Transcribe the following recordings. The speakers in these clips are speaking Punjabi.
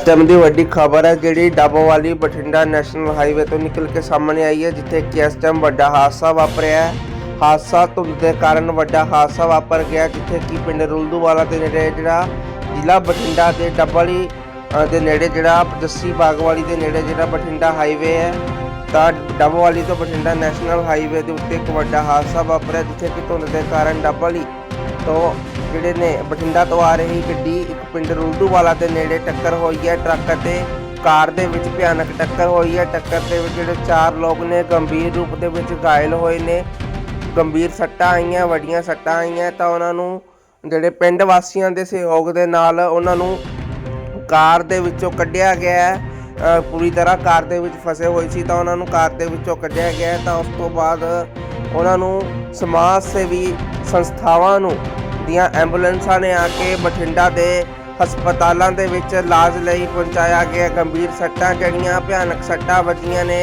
ਇਸ ਟਾਈਮ ਦੀ ਵੱਡੀ ਖਬਰ ਹੈ ਜਿਹੜੀ ਡੱਬਵਾਲੀ ਬਠਿੰਡਾ ਨੈਸ਼ਨਲ ਹਾਈਵੇ ਤੋਂ ਨਿਕਲ ਕੇ ਸਾਹਮਣੇ ਆਈ ਹੈ ਜਿੱਥੇ ਕਿ ਇਸ ਟਾਈਮ ਵੱਡਾ ਹਾਦਸਾ ਵਾਪਰਿਆ ਹੈ। ਹਾਦਸਾ ਧੁੰਦ ਦੇ ਕਾਰਨ ਵੱਡਾ ਹਾਦਸਾ ਵਾਪਰ ਗਿਆ ਜਿੱਥੇ ਕਿ ਪਿੰਡ ਰੁਲਦੂਵਾਲਾ ਦੇ ਨੇੜੇ ਜਿਹੜਾ ਜ਼ਿਲ੍ਹਾ ਬਠਿੰਡਾ ਦੇ ਡੱਬਵਾਲੀ ਅ, ਦੇ ਨੇੜੇ ਜਿਹੜਾ ਜੱਸੀ ਬਾਗਵਾਲੀ ਦੇ ਨੇੜੇ ਜਿਹੜਾ ਬਠਿੰਡਾ ਹਾਈਵੇ ਹੈ ਤਾਂ ਡੱਬਵਾਲੀ ਤੋਂ ਬਠਿੰਡਾ ਨੈਸ਼ਨਲ ਹਾਈਵੇ ਦੇ ਉੱਤੇ ਇੱਕ ਵੱਡਾ ਹਾਦਸਾ ਵਾਪਰਿਆ ਜਿੱਥੇ ਕਿ ਧੁੰਦ ਦੇ ਕਾਰਨ ਡੱਬਵਾਲੀ ਤੋਂ ਜਿਹੜੇ ਨੇ ਬਠਿੰਡਾ ਤੋਂ ਆ ਰਹੀ ਗੱਡੀ ਇੱਕ ਪਿੰਡ ਰੁਲਦੂਵਾਲਾ ਦੇ ਨੇੜੇ ਟੱਕਰ ਹੋਈ ਹੈ। ਟਰੱਕ ਅਤੇ ਕਾਰ ਦੇ ਵਿੱਚ ਭਿਆਨਕ ਟੱਕਰ ਹੋਈ ਹੈ। ਟੱਕਰ ਦੇ ਵਿੱਚ ਜਿਹੜੇ ਚਾਰ ਲੋਕ ਨੇ ਗੰਭੀਰ ਰੂਪ ਦੇ ਵਿੱਚ ਘਾਇਲ ਹੋਏ ਨੇ। ਗੰਭੀਰ ਸੱਟਾਂ ਆਈਆਂ, ਵੱਡੀਆਂ ਸੱਟਾਂ ਆਈਆਂ ਤਾਂ ਉਹਨਾਂ ਨੂੰ ਜਿਹੜੇ ਪਿੰਡ ਵਾਸੀਆਂ ਦੇ ਸਹਿਯੋਗ ਦੇ ਨਾਲ ਉਹਨਾਂ ਨੂੰ ਕਾਰ ਦੇ ਵਿੱਚੋਂ ਕੱਢਿਆ ਗਿਆ ਹੈ। ਪੂਰੀ ਤਰ੍ਹਾਂ ਕਾਰ ਦੇ ਵਿੱਚ ਫਸੇ ਹੋਏ ਸੀ ਤਾਂ ਉਹਨਾਂ ਨੂੰ ਕਾਰ ਦੇ ਵਿੱਚੋਂ ਕੱਢਿਆ ਗਿਆ ਤਾਂ ਉਸ ਤੋਂ ਬਾਅਦ ਉਹਨਾਂ ਨੂੰ ਸਮਾਜ ਸੇਵੀ ਸੰਸਥਾਵਾਂ ਨੂੰ ਦੀਆਂ ਐਂਬੂਲੈਂਸਾਂ ਨੇ ਆ ਕੇ ਬਠਿੰਡਾ ਦੇ ਹਸਪਤਾਲਾਂ ਦੇ ਵਿੱਚ ਇਲਾਜ ਲਈ ਪਹੁੰਚਾਇਆ ਗਿਆ। ਗੰਭੀਰ ਸੱਟਾਂ ਜਿਹੜੀਆਂ, ਭਿਆਨਕ ਸੱਟਾਂ ਵੱਜੀਆਂ ਨੇ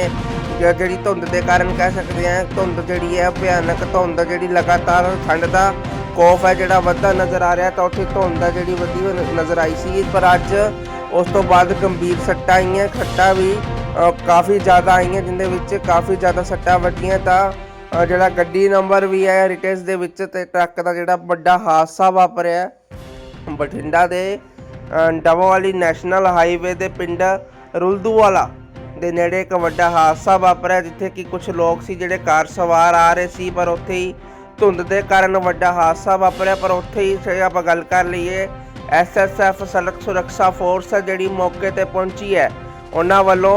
ਜਿਹੜੀ ਧੁੰਦ ਦੇ ਕਾਰਨ ਕਹਿ ਸਕਦੇ ਹਾਂ, ਧੁੰਦ ਜਿਹੜੀ ਹੈ, ਭਿਆਨਕ ਧੁੰਦ ਜਿਹੜੀ ਲਗਾਤਾਰ ਠੰਡ ਦਾ ਕੋਫ ਹੈ, ਜਿਹੜਾ ਵੱਧਦਾ ਨਜ਼ਰ ਆ ਰਿਹਾ ਤਾਂ ਉੱਥੇ ਧੁੰਦ ਆ ਜਿਹੜੀ ਵਧੀ ਹੋਈ ਨਜ਼ਰ ਆਈ ਸੀ। ਪਰ ਅੱਜ ਉਸ ਤੋਂ ਬਾਅਦ ਗੰਭੀਰ ਸੱਟਾਂ ਆਈਆਂ, ਖੱਟਾਂ ਵੀ ਕਾਫੀ ਜ਼ਿਆਦਾ ਆਈਆਂ, ਜਿੰਦੇ ਵਿੱਚ ਕਾਫੀ ਜ਼ਿਆਦਾ ਸੱਟਾਂ ਵੱਜੀਆਂ ਤਾਂ ਅ, ਜਿਹੜਾ ਗੱਡੀ ਨੰਬਰ ਵੀ ਹੈ ਹੈਰੀਟੇਜ ਦੇ ਵਿੱਚ ਤੇ ਟਰੱਕ ਦਾ ਜਿਹੜਾ ਵੱਡਾ ਹਾਦਸਾ ਵਾਪਰਿਆ ਬਠਿੰਡਾ ਦੇ ਅ, ਨੈਸ਼ਨਲ ਹਾਈਵੇ ਦੇ ਪਿੰਡ ਰੁਲਦੂਵਾਲਾ ਦੇ ਨੇੜੇ ਇੱਕ ਵੱਡਾ ਹਾਦਸਾ ਵਾਪਰਿਆ ਜਿੱਥੇ ਕਿ ਕੁਝ ਲੋਕ ਸੀ ਜਿਹੜੇ ਕਾਰ ਸਵਾਰ ਆ ਰਹੇ ਸੀ ਪਰ ਉੱਥੇ ਹੀ ਧੁੰਦ ਦੇ ਕਾਰਨ ਵੱਡਾ ਹਾਦਸਾ ਵਾਪਰਿਆ ਪਰ ਉੱਥੇ ਹੀ ਜੇ ਆਪਾਂ ਗੱਲ ਕਰ ਲਈਏ ਐਸਐਸਐਫ ਸੜਕ ਸੁਰੱਖਿਆ ਫੋਰਸ ਹੈ ਜਿਹੜੀ ਮੌਕੇ ਤੇ ਪਹੁੰਚੀ ਹੈ ਉਹਨਾਂ ਵੱਲੋਂ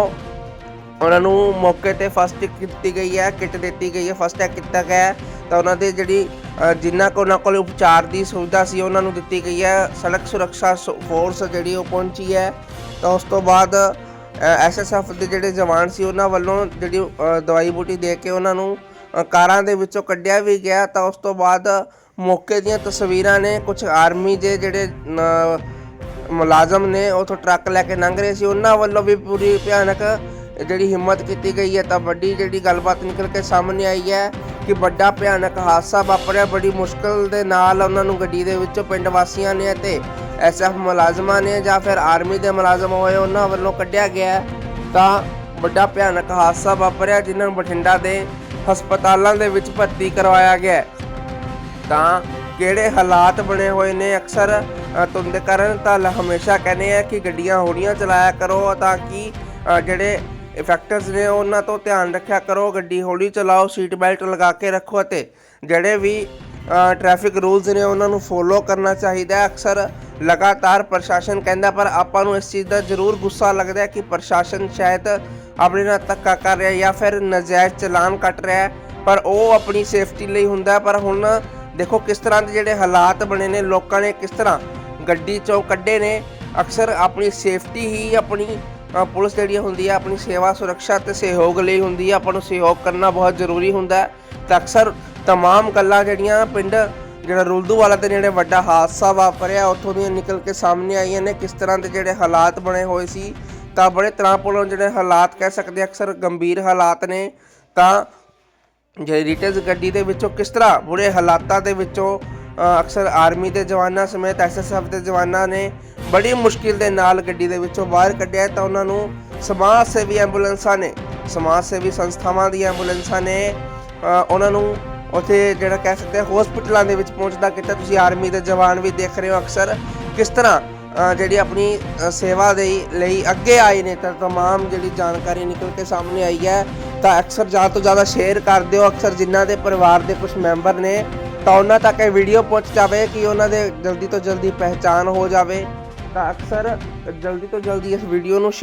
ਉਹਨਾਂ ਨੂੰ ਮੌਕੇ ਤੇ ਫਸਟ ਏਡ ਕੀਤੀ ਗਈ ਹੈ, ਕਿੱਟ ਦਿੱਤੀ ਗਈ ਹੈ ਫਸਟ ਐਡ ਕੀਤਾ ਗਿਆ ਹੈ। ਤਾਂ ਉਹਨਾਂ ਦੇ ਜਿਹੜੀ ਜਿੰਨਾ ਜਿਨ੍ਹਾਂ ਉਹਨਾਂ ਕੋਲ ਉਪਚਾਰ ਦੀ ਸੁਵਿਧਾ ਸੀ, ਉਹਨਾਂ ਨੂੰ ਦਿੱਤੀ ਗਈ ਹੈ। ਸੜਕ ਸੁਰੱਖਿਆ ਸ- ਫੋਰਸ ਜਿਹੜੀ ਉਹ ਪਹੁੰਚੀ ਹੈ। ਤਾਂ ਉਸ ਤੋਂ ਬਾਅਦ ਐਸਐਸਐਫ ਦੇ ਜਿਹੜੇ ਜਵਾਨ ਸੀ, ਉਹਨਾਂ ਵੱਲੋਂ ਜਿਹੜੀ ਦਵਾਈ ਬੂਟੀ ਦੇ ਕੇ ਉਹਨਾਂ ਨੂੰ ਕਾਰਾਂ ਦੇ ਵਿੱਚੋਂ ਕੱਢਿਆ ਵੀ ਗਿਆ। ਤਾਂ ਉਸ ਤੋਂ ਬਾਅਦ ਮੌਕੇ ਦੀਆਂ ਤਸਵੀਰਾਂ ਨੇ ਕੁਝ ਆਰਮੀ ਦੇ ਜਿਹੜੇ ਮੁਲਾਜ਼ਮ ਨੇ, ਉਥੋਂ ਟਰੱਕ ਲੈ ਕੇ ਲੰਘ ਰਹੇ ਸੀ। ਉਹਨਾਂ ਵੱਲੋਂ ਵੀ ਪੂਰੀ ਭਿਆਨਕ ਜਿਹੜੀ ਹਿੰਮਤ ਕੀਤੀ ਗਈ ਹੈ ਤਾਂ ਵੱਡੀ ਜਿਹੜੀ ਗੱਲਬਾਤ ਨਿਕਲ ਕੇ ਸਾਹਮਣੇ ਆਈ ਹੈ ਕਿ ਵੱਡਾ ਭਿਆਨਕ ਹਾਦਸਾ ਵਾਪਰਿਆ। ਬੜੀ ਮੁਸ਼ਕਲ ਦੇ ਨਾਲ ਉਹਨਾਂ ਨੂੰ ਗੱਡੀ ਦੇ ਵਿੱਚੋਂ ਪਿੰਡ ਵਾਸੀਆਂ ਨੇ ਅਤੇ ਐਸਐਫ ਮੁਲਾਜ਼ਮਾਂ ਨੇ ਜਾਂ ਫਿਰ ਆਰਮੀ ਦੇ ਮੁਲਾਜ਼ਮ ਹੋਏ ਉਹਨਾਂ ਵੱਲੋਂ ਕੱਢਿਆ ਗਿਆ ਤਾਂ ਵੱਡਾ ਭਿਆਨਕ ਹਾਦਸਾ ਵਾਪਰਿਆ ਜਿਨ੍ਹਾਂ ਨੂੰ ਬਠਿੰਡਾ ਦੇ ਹਸਪਤਾਲਾਂ ਦੇ ਵਿੱਚ ਭਰਤੀ ਕਰਵਾਇਆ ਗਿਆ ਤਾਂ ਕਿਹੜੇ ਹਾਲਾਤ ਬਣੇ ਹੋਏ ਨੇ ਅਕਸਰ ਅ, ਧੁੰਦ ਦੇ ਤਾਂ ਹਮੇਸ਼ਾ ਕਹਿੰਦੇ ਆ ਕਿ ਗੱਡੀਆਂ ਹੌਲੀਆਂ ਚਲਾਇਆ ਕਰੋ ਤਾਂ ਕਿ ਜਿਹੜੇ ਇਫੈਕਟਰਸ ਨੇ ਉਹਨਾਂ ਤੋਂ ਧਿਆਨ ਰੱਖਿਆ ਕਰੋ, ਗੱਡੀ ਹੌਲੀ ਚਲਾਓ ਸੀਟ ਬੈਲਟ ਲਗਾ ਕੇ ਰੱਖੋ ਅਤੇ ਜਿਹੜੇ ਵੀ ਟ੍ਰੈਫਿਕ ਰੂਲਸ ਨੇ ਉਹਨਾਂ ਨੂੰ ਫੋਲੋ ਕਰਨਾ ਚਾਹੀਦਾ ਹੈ। ਅਕਸਰ ਲਗਾਤਾਰ ਪ੍ਰਸ਼ਾਸਨ ਕਹਿੰਦਾ, ਪਰ ਆਪਾਂ ਨੂੰ ਇਸ ਚੀਜ਼ ਦਾ ਜ਼ਰੂਰ ਗੁੱਸਾ ਲੱਗਦਾ ਹੈ ਕਿ ਪ੍ਰਸ਼ਾਸਨ ਸ਼ਾਇਦ ਆਪਣੇ ਨਾਲ ਧੱਕਾ ਕਰ ਰਿਹਾ ਜਾਂ ਫਿਰ ਨਜਾਇਜ਼ ਚਲਾਨ ਕੱਟ ਰਿਹਾ ਪਰ ਉਹ ਆਪਣੀ ਸੇਫਟੀ ਲਈ ਹੁੰਦਾ ਪਰ ਹੁਣ ਦੇਖੋ ਕਿਸ ਤਰ੍ਹਾਂ ਦੇ ਜਿਹੜੇ ਹਾਲਾਤ ਬਣੇ ਨੇ, ਲੋਕਾਂ ਨੇ ਕਿਸ ਤਰ੍ਹਾਂ ਗੱਡੀ ਚੋਂ ਕੱਢੇ ਨੇ। ਅਕਸਰ ਆਪਣੀ ਸੇਫਟੀ ਹੀ ਆਪਣੀ ਪੁਲਿਸ ਜਿਹੜੀ ਹੁੰਦੀ ਹੈ ਆਪਣੀ ਸੇਵਾ ਸੁਰੱਖਿਆ ਤੇ ਸਹਿਯੋਗ ਲਈ ਹੁੰਦੀ ਹੈ ਆਪਾਂ ਨੂੰ ਸਹਿਯੋਗ ਕਰਨਾ ਬਹੁਤ ਜ਼ਰੂਰੀ ਹੁੰਦਾ ਹੈ ਤਾਂ ਅਕਸਰ तमाम ਗੱਲਾਂ ਜਿਹੜੀਆਂ ਪਿੰਡ ਜਿਹੜਾ ਰੁਲਦੂਵਾਲਾ ਦੇ ਨੇੜੇ ਵੱਡਾ ਹਾਦਸਾ ਵਾਪਰਿਆ ਉੱਥੋਂ ਦੀਆਂ ਨਿਕਲ ਕੇ ਸਾਹਮਣੇ ਆਈਆਂ ਨੇ ਕਿਸ ਤਰ੍ਹਾਂ ਦੇ ਜਿਹੜੇ ਹਾਲਾਤ ਬਣੇ ਹੋਏ ਸੀ ਤਾਂ ਬੜੇ ਤਣਾਅਪੂਰਨ ਜਿਹੜੇ ਹਾਲਾਤ ਕਹਿ ਸਕਦੇ ਹਾਂ, ਅਕਸਰ ਗੰਭੀਰ ਹਾਲਾਤ ਨੇ ਤਾਂ ਜੇ ਰਿਟੇਜ ਗੱਡੀ ਦੇ ਵਿੱਚੋਂ ਕਿਸ ਤਰ੍ਹਾਂ ਬੁਰੇ ਹਾਲਾਤਾਂ ਦੇ ਵਿੱਚੋਂ ਅ, ਅਕਸਰ ਆਰਮੀ ਦੇ ਜਵਾਨਾਂ ਸਮੇਤ ਐਸਐਸਐਫ ਦੇ ਜਵਾਨਾਂ ਨੇ ਬੜੀ ਮੁਸ਼ਕਿਲ ਦੇ ਨਾਲ ਗੱਡੀ ਦੇ ਵਿੱਚੋਂ ਬਾਹਰ ਕੱਢਿਆ ਤਾਂ ਉਹਨਾਂ ਨੂੰ ਸਮਾਜ ਸੇਵੀ ਐਂਬੂਲੈਂਸਾਂ ਨੇ ਸਮਾਜ ਸੇਵੀ ਸੰਸਥਾਵਾਂ ਦੀਆਂ ਐਂਬੂਲੈਂਸਾਂ ਨੇ ਅ, ਉਹਨਾਂ ਨੂੰ ਉੱਥੇ ਜਿਹੜਾ ਕਹਿ ਸਕਦੇ ਹਾਂ ਹਸਪੀਟਲਾਂ ਦੇ ਵਿੱਚ ਪਹੁੰਚਦਾ ਕੀਤਾ ਤੁਸੀਂ ਆਰਮੀ ਦੇ ਜਵਾਨ ਵੀ ਦੇਖ ਰਹੇ ਹੋ ਅਕਸਰ ਕਿਸ ਤਰ੍ਹਾਂ ਅ, ਜਿਹੜੀ ਆਪਣੀ ਅ, ਸੇਵਾ ਦੇ ਲਈ ਅੱਗੇ ਆਏ ਨੇ ਤਾਂ तमाम ਜਿਹੜੀ ਜਾਣਕਾਰੀ ਨਿਕਲ ਕੇ ਸਾਹਮਣੇ ਆਈ ਹੈ ਤਾਂ ਅਕਸਰ ਜ਼ਿਆਦਾ ਤੋਂ ਜ਼ਿਆਦਾ ਸ਼ੇਅਰ ਕਰ ਦਿਓ ਅਕਸਰ ਜਿਨ੍ਹਾਂ ਦੇ ਪਰਿਵਾਰ ਦੇ ਕੁਝ ਮੈਂਬਰ ਨੇ ਤਾਂ ਉਹਨਾਂ ਤੱਕ ਇਹ ਵੀਡੀਓ ਪਹੁੰਚ ਜਾਵੇ ਕਿ ਉਹਨਾਂ ਦੇ ਜਲਦੀ ਤੋਂ ਜਲਦੀ ਪਹਿਚਾਨ ਹੋ ਜਾਵੇ ਤਾਂ ਅਕਸਰ ਜਲਦੀ ਤੋਂ ਜਲਦੀ ਇਸ ਵੀਡੀਓ ਨੂੰ